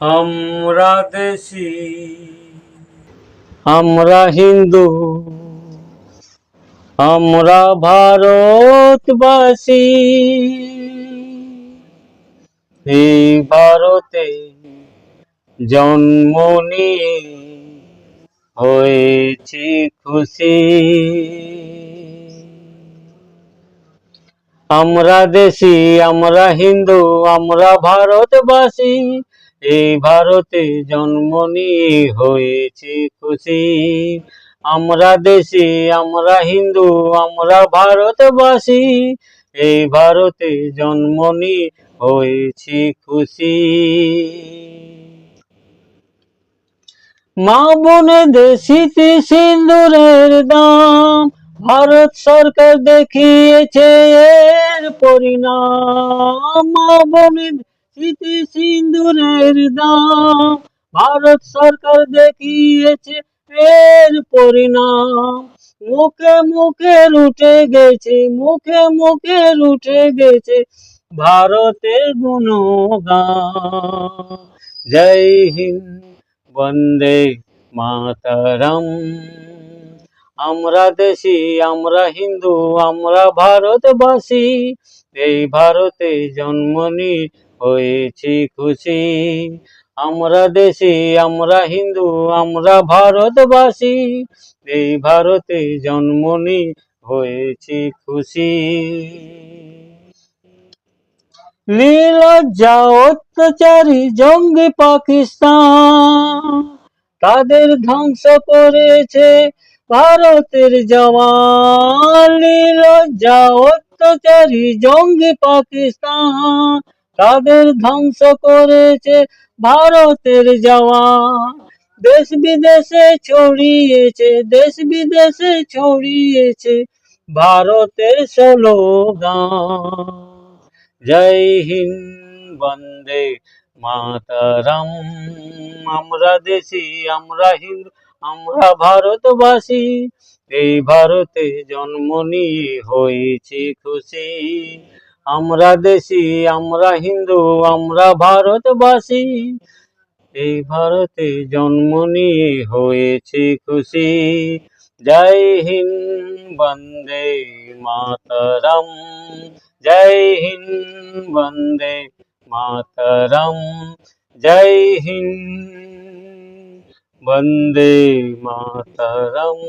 আমরা দেশি আমরা হিন্দু আমরা ভারতবাসী এই ভারতে জন্ম নিয়ে হয়েছি খুশি আমরা দেশি আমরা হিন্দু আমরা ভারতবাসী এই ভারতে জন্ম নিয়ে হয়েছি খুশি। আমরা দেশি, আমরা হিন্দু, আমরা ভারতবাসী। এই ভারতে জন্ম নিয়ে হয়েছি খুশি। মা বোনে দেশিতে সিন্দুরের দাম, ভারত সরকার দেখিয়েছে এর পরিণাম। মা বোনে দেশিতে সিন্দুরের দাম, ভারত সরকার দেখিয়েছে এর পরিণাম। মুখে মুখে উঠে গেছে, মুখে মুখে উঠে গেছে ভারতের গুণগান। জয় হিন্দ, বন্দে মাতারম। আমরা দেশি, আমরা হিন্দু, আমরা ভারতবাসী। এই ভারতে জন্ম হয়েছি খুশি। আমরা দেশি, আমরা হিন্দু, আমরা ভারতবাসী। এই ভারতে জন্ম হয়েছি খুশি। নীলজ্জা অত্যাচারী জঙ্গি পাকিস্তান। তাদের ধ্বংস করেছে। ভারতের জওয়ান নীলজ্জা অত্যাচারী জঙ্গি পাকিস্তান। তাদের ধ্বংস করেছে ভারতের জওয়ান। দেশ বিদেশে ছড়িয়েছে, দেশ বিদেশে ছড়িয়েছে ভারতের স্লোগান। জয় হিন্দ, বন্দে মাতারম। আমরা দেশি, আমরা হিন্দু, আমরা ভারতবাসী। এই ভারতে জন্ম নিয়ে হয়েছি খুশি। আমরা দেশি, আমরা হিন্দু, আমরা ভারতবাসী। এই ভারতে জন্ম নিয়ে হয়েছি খুশি। জয় হিন্দ বন্দে মাতরম। জয় হিন্দ বন্দে মাতরম। जय हिन्द वन्दे मातरम्।